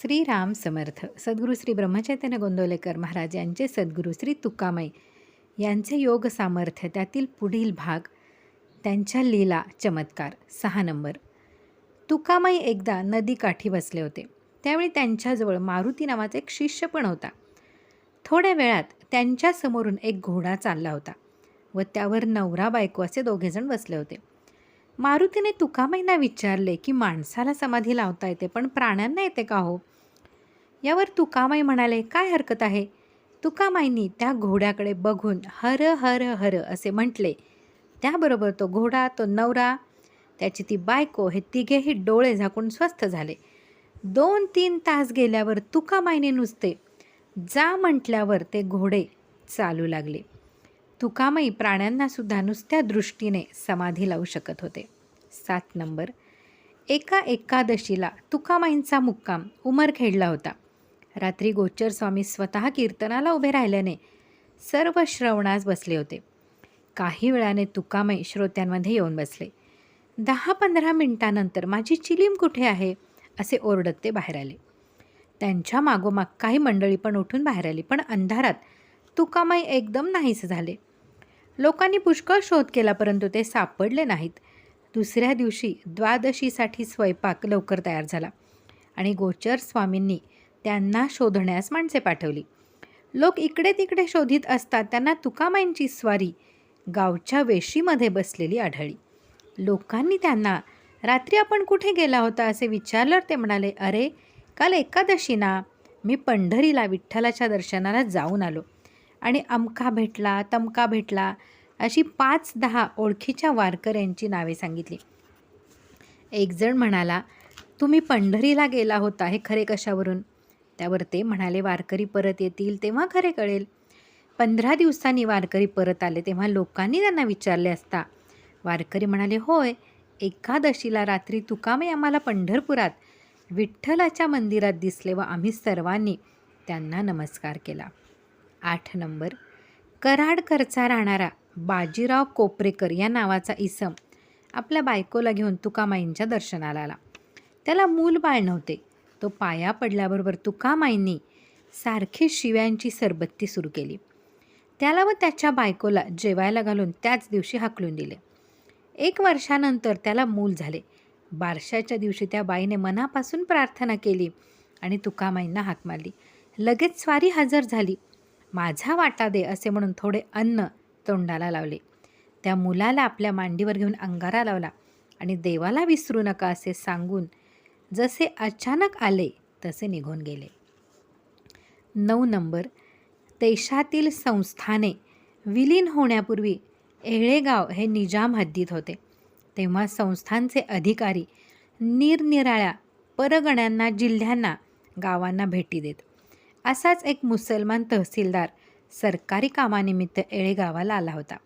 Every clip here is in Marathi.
श्रीराम समर्थ सद्गुरू श्री ब्रह्मचैतन्य गोंदवलेकर महाराज यांचे सद्गुरू श्री तुकामाई यांचे योग सामर्थ्य त्यातील पुढील भाग त्यांच्या लीला चमत्कार. सहा नंबर. तुकामाई एकदा नदीकाठी बसले होते. त्यावेळी त्यांच्याजवळ मारुती नावाचा एक शिष्य पण होता. थोड्या वेळात त्यांच्यासमोरून एक घोडा चालला होता व त्यावर नवरा बायको असे दोघेजण बसले होते. मारुतीने तुकामाईंना विचारले की माणसाला समाधी लावता येते पण प्राण्यांना येते का हो? यावर तुकामाई म्हणाले काय हरकत आहे? तुकामाईंनी त्या घोड्याकडे बघून हर हर हर असे म्हटले. त्याबरोबर तो घोडा तो नवरा त्याची ती बायको हे तिघेही डोळे झाकून स्वस्थ झाले. दोन तीन तास गेल्यावर तुकामाईने नुसते जा म्हटल्यावर ते घोडे चालू लागले. तुकामाई प्राण्यांनासुद्धा नुसत्या दृष्टीने समाधी लावू शकत होते. सात नंबर. एका एकादशीला तुकामाईंचा मुक्काम उमरखेडला होता. रात्री गोचर स्वामी स्वतः कीर्तनाला उभे राहिल्याने सर्व श्रवणास बसले होते. काही वेळाने तुकामय श्रोत्यांमध्ये येऊन बसले. दहा पंधरा मिनिटानंतर माझी चिलीम कुठे आहे? असे ओरडत ते बाहेर आले. त्यांच्या मागोमाग काही मंडळी पण उठून बाहेर आली पण अंधारात तुकामाई एकदम नाहीसे झाले. लोकांनी पुष्कळ शोध केला परंतु ते सापडले नाहीत. दुसऱ्या दिवशी द्वादशीसाठी स्वयंपाक लवकर तयार झाला आणि गोचर स्वामींनी त्यांना शोधण्यास माणसे पाठवली. लोक इकडे तिकडे शोधित असतात त्यांना तुकामाईंची स्वारी गावच्या वेशीमध्ये बसलेली आढळली. लोकांनी त्यांना रात्री आपण कुठे गेला होता? असे विचारल्यावर ते म्हणाले अरे काल एकादशी ना मी पंढरीला विठ्ठलाच्या दर्शनाला जाऊन आलो. आणि अमका भेटला तमका भेटला अशी पाच दहा ओळखीच्या वारकऱ्यांची नावे सांगितली. एकजण म्हणाला तुम्ही पंढरीला गेला होता हे खरे कशावरून? त्यावर ते म्हणाले वारकरी परत येतील तेव्हा खरे कळेल. पंधरा दिवसांनी वारकरी परत आले तेव्हा लोकांनी त्यांना विचारले असता. वारकरी म्हणाले होय एकादशीला रात्री तुकामे आम्हाला पंढरपुरात विठ्ठलाच्या मंदिरात दिसले व आम्ही सर्वांनी त्यांना नमस्कार केला. आठ नंबर कराडकरचा राहणारा बाजीराव कोपरेकर या नावाचा इसम आपल्या बायकोला घेऊन तुकामाईंच्या दर्शनाला आला. त्याला मूल बाळ नव्हते. तो पाया पडल्याबरोबर तुकामाईंनी सारखी शिव्यांची सरबत्ती सुरू केली. त्याला व त्याच्या बायकोला जेवायला घालून त्याच दिवशी हाकलून दिले. एक वर्षानंतर त्याला मूल झाले. बारशाच्या दिवशी त्या बाईने मनापासून प्रार्थना केली आणि तुकामाईंना हाक मारली. लगेच स्वारी हजर झाली. माझा वाटा दे असे म्हणून थोडे अन्न तोंडाला लावले. त्या मुलाला आपल्या मांडीवर घेऊन अंगारा लावला आणि देवाला विसरू नका असे सांगून जसे अचानक आले तसे निघून गेले. नऊ नंबर. देशातील संस्थाने विलीन होण्यापूर्वी येळेगाव हे निजाम हद्दीत होते. तेव्हा संस्थांचे अधिकारी निरनिराळ्या परगण्यांना जिल्ह्यांना गावांना भेटी देत. असाच एक मुसलमान तहसीलदार सरकारी कामानिमित्त एळेगावाला आला होता.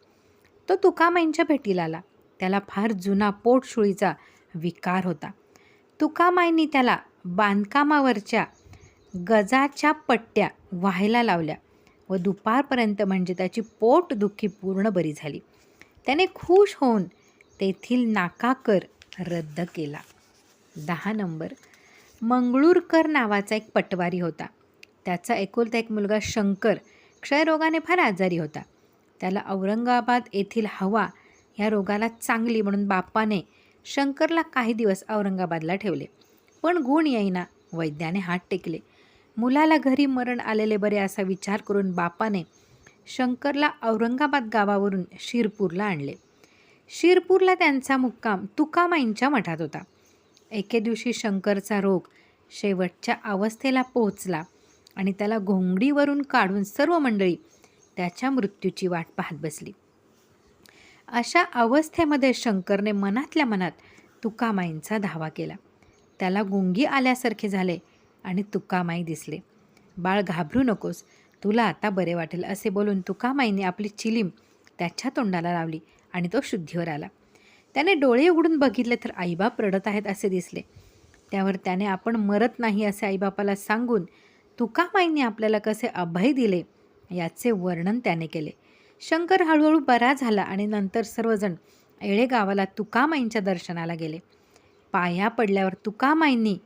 तो तुकामाईंच्या भेटीला आला. त्याला फार जुना पोटशुळीचा विकार होता. तुकामाईंनी त्याला बांधकामावरच्या गजाच्या पट्ट्या व्हायला लावल्या व दुपारपर्यंत म्हणजे त्याची पोटदुखी पूर्ण बरी झाली. त्याने खुश होऊन तेथील नाकाकर रद्द केला. दहा नंबर. मंगळूरकर नावाचा एक पटवारी होता. त्याचा एकुलता एक मुलगा शंकर क्षयरोगाने फार आजारी होता. त्याला औरंगाबाद येथील हवा ह्या रोगाला चांगली म्हणून बापाने शंकरला काही दिवस औरंगाबादला ठेवले. पण गुण येईना वैद्याने हात टेकले. मुलाला घरी मरण आलेले बरे असा विचार करून बापाने शंकरला औरंगाबाद गावावरून शिरपूरला आणले. शिरपूरला त्यांचा मुक्काम तुकामाईंच्या मठात होता. एके दिवशी शंकरचा रोग शेवटच्या अवस्थेला पोहोचला आणि त्याला घोंगडीवरून काढून सर्व मंडळी त्याच्या मृत्यूची वाट पाहत बसली. अशा अवस्थेमध्ये शंकरने मनातल्या मनात तुकामाईंचा धावा केला. त्याला गुंगी आल्यासारखे झाले आणि तुकामाई दिसले. बाळ घाबरू नकोस तुला आता बरे वाटेल असे बोलून तुकामाईने आपली चिलीम त्याच्या तोंडाला लावली आणि तो शुद्धीवर आला. त्याने डोळे उघडून बघितले तर आईबाप रडत आहेत असे दिसले. त्यावर त्याने आपण मरत नाही असे आईबापाला सांगून तुकामाईंनी आपल्याला कसे अभय दिले याचे वर्णन त्याने केले. शंकर हळूहळू बरा झाला आणि नंतर सर्वजण येळेगावाला तुकामाईंच्या दर्शनाला गेले. पाया पडल्यावर तुकामाईंनी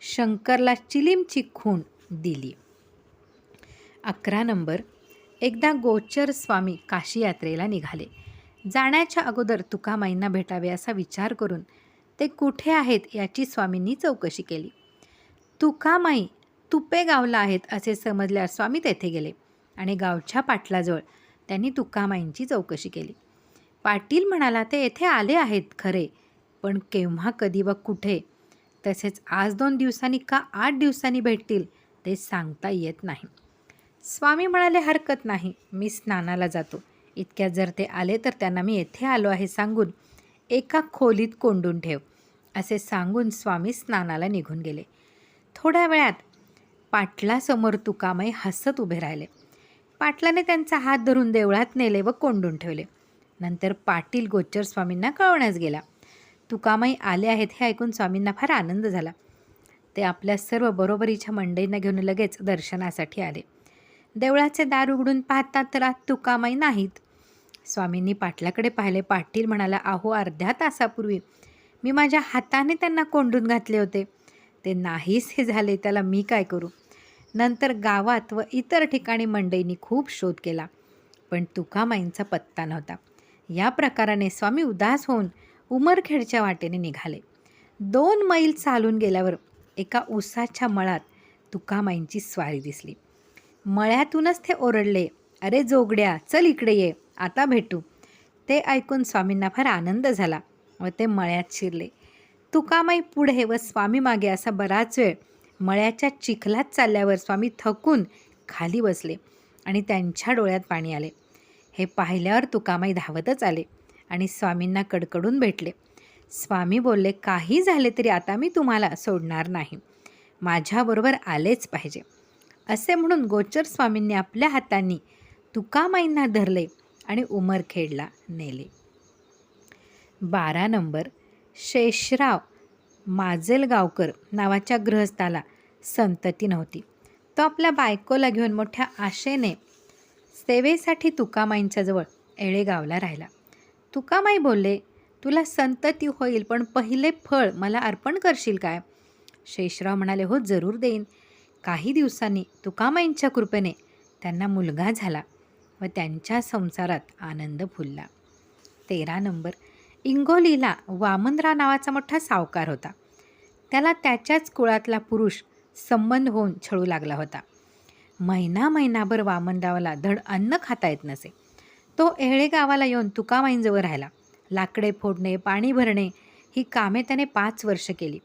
शंकरला चिलीमची खूण दिली. अकरा नंबर. एकदा गोचर स्वामी काशी यात्रेला निघाले. जाण्याच्या अगोदर तुकामाईंना भेटावे असा विचार करून ते कुठे आहेत याची स्वामींनी चौकशी केली. तुकामाई तुपे गावला आहेत असे समजल्यावर स्वामी तेथे गेले आणि गावच्या पाटलाजवळ त्यांनी तुकामाईंची चौकशी केली. पाटील म्हणाला ते येथे आले आहेत खरे पण केव्हा कधी व कुठे? तसेच आज दोन दिवसांनी का आठ दिवसांनी भेटतील ते सांगता येत नाही. स्वामी म्हणाले हरकत नाही मी स्नानाला जातो. इतक्यात जर ते आले तर त्यांना मी येथे आलो आहे सांगून एका खोलीत कोंडून ठेव असे सांगून स्वामी स्नानाला निघून गेले. थोड्या वेळात पाटलासमोर तुकामाई हसत उभे राहिले. पाटलाने त्यांचा हात धरून देवळात नेले व कोंडून ठेवले. नंतर पाटील गोच्चर स्वामींना कळवण्यास गेला. तुकामाई आले आहेत हे ऐकून स्वामींना फार आनंद झाला. ते आपल्या सर्व बरोबरीच्या मंडईंना घेऊन लगेच दर्शनासाठी आले. देवळाचे दार उघडून पाहतात तर आत तुकामाई नाहीत. स्वामींनी पाटलाकडे पाहिले. पाटील म्हणाला अहो अर्ध्या तासापूर्वी मी माझ्या हाताने त्यांना कोंडून घातले होते. ते नाहीच हे झाले त्याला मी काय करू? नंतर गावात व इतर ठिकाणी मंडईंनी खूप शोध केला. पण तुकामाईंचा पत्ता नव्हता. या प्रकाराने स्वामी उदास होऊन उमरखेडच्या वाटेने निघाले. दोन मैल चालून गेल्यावर एका उसाच्या मळात तुकामाईंची स्वारी दिसली. मळ्यातूनच ते ओरडले अरे जोगड्या चल इकडे ये आता भेटू. ते ऐकून स्वामींना फार आनंद झाला व ते मळ्यात शिरले. तुकामाई पुढे व स्वामी मागे असा बराच वेळ मळ्याच्या चिखलात चालल्यावर स्वामी थकून खाली बसले आणि त्यांच्या डोळ्यात पाणी आले. हे पाहिल्यावर तुकामाई धावतच आले आणि स्वामींना कडकडून भेटले. स्वामी बोलले काही झाले तरी आता मी तुम्हाला सोडणार नाही. माझ्याबरोबर आलेच पाहिजे. असे म्हणून गोचर स्वामींनी आपल्या हातांनी तुकामाईंना धरले आणि उमरखेडला नेले. बारा नंबर. शेषराव माजलगावकर नावाच्या गृहस्थाला संतती नव्हती. तो आपल्या बायकोला घेऊन मोठ्या आशेने सेवेसाठी तुकामाईंच्याजवळ एळेगावला राहिला. तुकामाई बोलले तुला संतती होईल पण पहिले फळ मला अर्पण करशील काय? शेषराव म्हणाले हो जरूर देईन. काही दिवसांनी तुकामाईंच्या कृपेने त्यांना मुलगा झाला व त्यांच्या संसारात आनंद फुलला. तेरा नंबर. इंगोलीला वामनराव नावाचा मोठा सावकार होता. त्याला त्याच्याच कुळातला पुरुष संबंध होऊन छळू लागला होता. महिना महिनाभर वामनरावाला धड अन्न खाता येत नसे. तो एहळे गावाला येऊन तुकामाईंजवळ राहिला. लाकडे फोडणे पाणी भरणे ही कामे त्याने पाच वर्ष केली.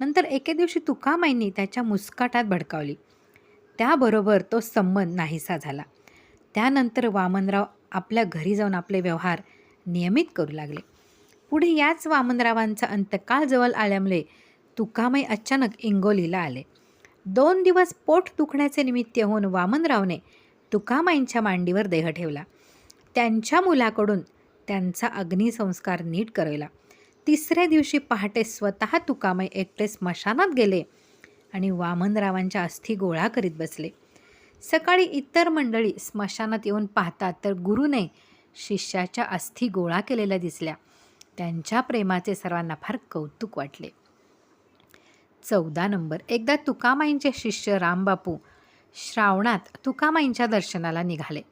नंतर एके दिवशी तुकामाईंनी त्याच्या मुस्काटात भडकावली. त्याबरोबर तो संबंध नाहीसा झाला. त्यानंतर वामनराव आपल्या घरी जाऊन आपले व्यवहार नियमित करू लागले. पुढे याच वामनरावांचा अंतकाळ जवळ आल्यामुळे तुकामाई अचानक इंगोलीला आले. दोन दिवस पोट दुखण्याचे निमित्त होऊन वामनरावने तुकामाईंच्या मांडीवर देह ठेवला. त्यांच्या मुलाकडून त्यांचा अग्निसंस्कार नीट करविला. तिसऱ्या दिवशी पहाटे स्वतः तुकामाई एकटे स्मशानात गेले आणि वामनरावांच्या अस्थी गोळा करीत बसले. सकाळी इतर मंडळी स्मशानात येऊन पाहतात तर गुरुने शिष्याच्या अस्थी गोळा केलेल्या दिसल्या. त्यांच्या प्रेमाचे सर्वांना फार कौतुक वाटले. चौदा नंबर. एकदा तुकामाईंचे शिष्य रामबापू श्रावणात तुकामाईंच्या दर्शनाला निघाले.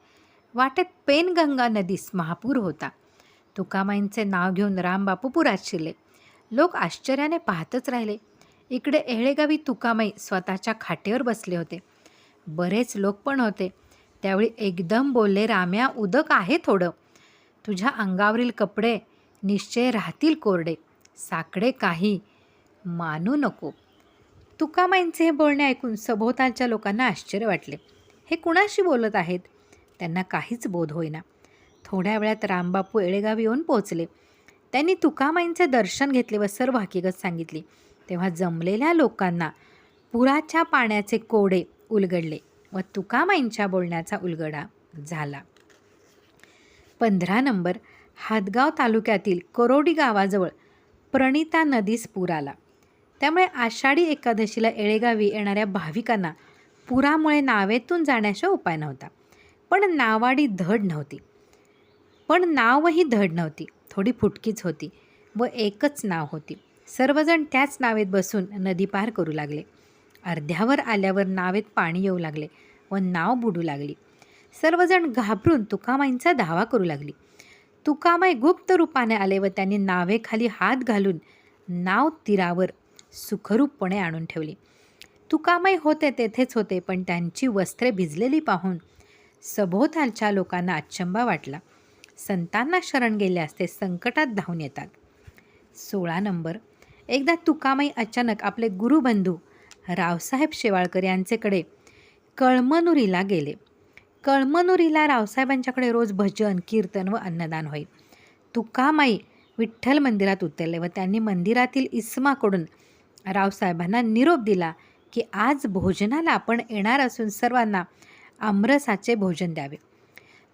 वाटेत पेनगंगा नदीस महापूर होता. तुकामाईंचे नाव घेऊन रामबापू पुरात शिरले. लोक आश्चर्याने पाहतच राहिले. इकडे एळेगावी तुकामाई स्वतःच्या खाटेवर बसले होते. बरेच लोक पण होते. त्यावेळी एकदम बोलले राम्या उदक आहे थोडं. तुझ्या अंगावरील कपडे निश्चय राहतील कोरडे. साकडे काही मानू नको. तुकामाईंचे हे बोलणे ऐकून सभोवतालच्या लोकांना आश्चर्य वाटले. हे कुणाशी बोलत आहेत? त्यांना काहीच बोध होईना. थोड्या वेळात रामबापू एळेगावी येऊन पोहोचले. त्यांनी तुकामाईंचे दर्शन घेतले व सर्व हकीकत सांगितली. तेव्हा जमलेल्या लोकांना पुराच्या पाण्याचे कोडे उलगडले व तुकामाईंच्या बोलण्याचा उलगडा झाला. पंधरा नंबर हातगाव तालुक्यातील करोडी गावाजवळ प्रणिता नदीस पूर आला. त्यामुळे आषाढी एकादशीला एळेगावी येणाऱ्या भाविकांना पुरामुळे नावेतून जाण्याशिवाय उपाय नव्हता. पण नावाडी धड नव्हती. पण नावही धड नव्हती. थोडी फुटकीच होती व एकच नाव होती. सर्वजण त्याच नावेत बसून नदी पार करू लागले. अर्ध्यावर आल्यावर नावेत पाणी येऊ लागले व नाव बुडू लागली. सर्वजण घाबरून तुकामाईंचा धावा करू लागली. तुकामाई गुप्त रूपाने आले व त्यांनी नावेखाली हात घालून नाव तीरावर सुखरूपपणे आणून ठेवली. तुकामाई होते तेथेच होते पण त्यांची वस्त्रे भिजलेली पाहून सभोवतालच्या लोकांना अचंबा वाटला. संतांना शरण गेले असते संकटात धावून येतात. सोळा नंबर. एकदा तुकामाई अचानक आपले गुरुबंधू रावसाहेब शेवाळकर यांचेकडे कळमनुरीला गेले. कळमनुरीला रावसाहेबांच्याकडे रोज भजन कीर्तन व अन्नदान होई तुकामाई विठ्ठल मंदिरात उतरले व त्यांनी मंदिरातील इस्माकडून रावसाहेबांना निरोप दिला की आज भोजनाला आपण येणार असून सर्वांना आमरसाचे भोजन द्यावे.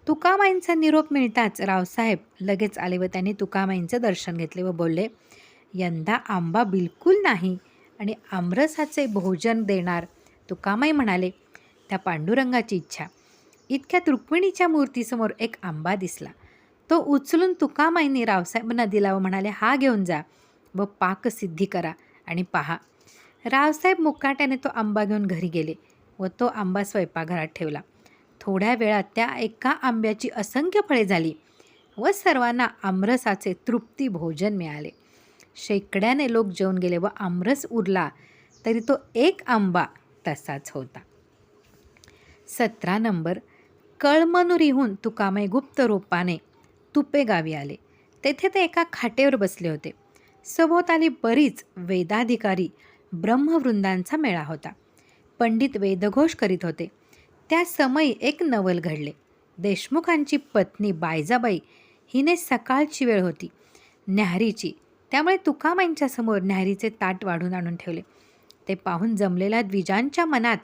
तुकामाईंचा निरोप मिळताच रावसाहेब लगेच आले व त्यांनी तुकामाईंचं दर्शन घेतले व बोलले यंदा आंबा बिलकुल नाही आणि आमरसाचे भोजन देणार. तुकामाई म्हणाले त्या पांडुरंगाची इच्छा. इतक्या रुक्मिणीच्या मूर्तीसमोर एक आंबा दिसला. तो उचलून तुकामाईंनी रावसाहेबांना दिला व म्हणाले हा घेऊन जा व पाकसिद्धी करा. आणि पहा. रावसाहेब मुकाट्याने तो आंबा घेऊन घरी गेले व तो आंबा स्वयंपाकघरात ठेवला. थोड्या वेळात त्या एका आंब्याची असंख्य फळे झाली व सर्वांना आमरसाचे तृप्ती भोजन मिळाले. शेकड्याने लोक जेवून गेले व आमरस उरला तरी तो एक आंबा तसाच होता. सतरा नंबर. कळमनुरीहून तुकामय गुप्त रूपाने तुपे गावी आले. तेथे ते एका खाटेवर बसले होते. सभोवताली बरीच वेदाधिकारी ब्रह्मवृंदांचा मेळा होता. पंडित वेदघोष करीत होते. त्या समयी एक नवल घडले. देशमुखांची पत्नी बायजाबाई हिने सकाळची वेळ होती. न्याहारीची. त्यामुळे तुकामाईंच्यासमोर न्याहरीचे न्याहारीचे ताट वाढून आणून ठेवले. ते पाहून जमलेल्या द्विजांच्या मनात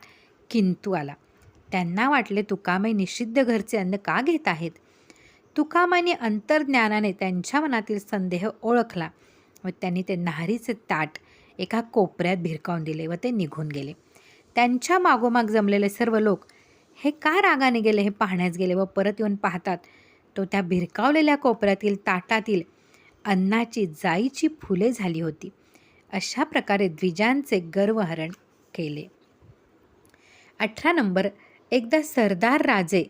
किंतू आला. त्यांना वाटले तुकामाई निषिद्ध घरचे अन्न का घेत आहेत? तुकामाने अंतर्ज्ञानाने त्यांच्या मनातील संदेह ओळखला. व त्यांनी ते नाहरीचे ताट एका कोपऱ्यात भिरकावून दिले व ते निघून गेले. त्यांच्या मागोमाग जमलेले सर्व लोक हे का रागाने गेले हे पाहण्यास गेले व परत येऊन पाहतात तो त्या भिरकावलेल्या कोपऱ्यातील ताटातील अन्नाची जाईची फुले झाली होती. अशा प्रकारे द्विजांचे गर्वहरण केले. अठरा नंबर एकदा सरदार राजे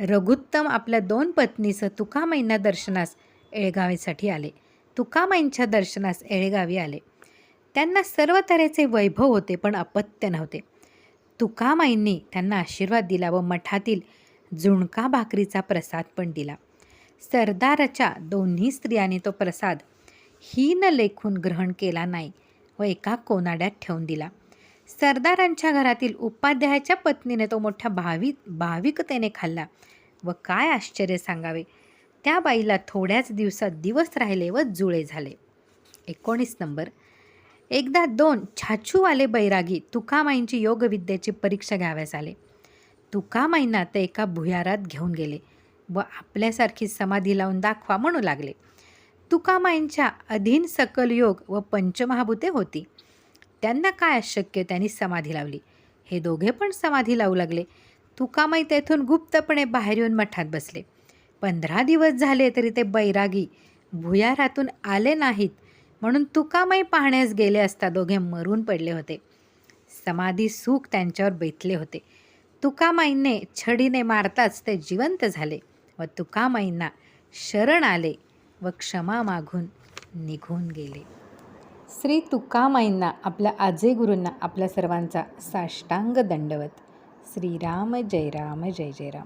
रघुत्तम आपल्या दोन पत्नीसह तुकामाईंना दर्शनास एळगावेसाठी आले. तुकामाईंच्या दर्शनास एळेगावी आले. त्यांना सर्व तऱ्हेचे वैभव होते पण अपत्य नव्हते. तुकामाईंनी त्यांना आशीर्वाद दिला व मठातील झुणका भाकरीचा प्रसाद पण दिला. सरदाराच्या दोन्ही स्त्रियांनी तो प्रसाद हीन लेखून ग्रहण केला नाही व एका कोनाड्यात ठेवून दिला. सरदारांच्या घरातील उपाध्यायाच्या पत्नीने तो मोठ्या भावी भाविकतेने खाल्ला व काय आश्चर्य सांगावे? त्या बाईला थोड्याच दिवसात दिवस राहिले व जुळे झाले. एकोणीस नंबर. एकदा दोन छाछूवाले बैरागी तुकामाईंची योगविद्येची परीक्षा घ्याव्यास आले. तुकामाईंना ते एका भुयारात घेऊन गेले व आपल्यासारखी समाधी लावून दाखवा म्हणू लागले. तुकामाईंच्या अधीन सकल योग व पंचमहाभूते होती. त्यांना काय अशक्य त्यांनी समाधी लावली? हे दोघे पण समाधी लावू लागले. तुकामाई तेथून गुप्तपणे बाहेर येऊन मठात बसले. पंधरा दिवस झाले तरी ते बैरागी भुयारातून आले नाहीत म्हणून तुकामाई पाहण्यास गेले असता दोघे मरून पडले होते. समाधी सुख त्यांच्यावर बेतले होते. तुकामाईंने छडीने मारताच ते जिवंत झाले व तुकामाईंना शरण आले व क्षमा मागून निघून गेले. श्री तुकामाईंना आपल्या आजे गुरूंना आपल्या सर्वांचा साष्टांग दंडवत श्रीराम जय राम जय जय राम.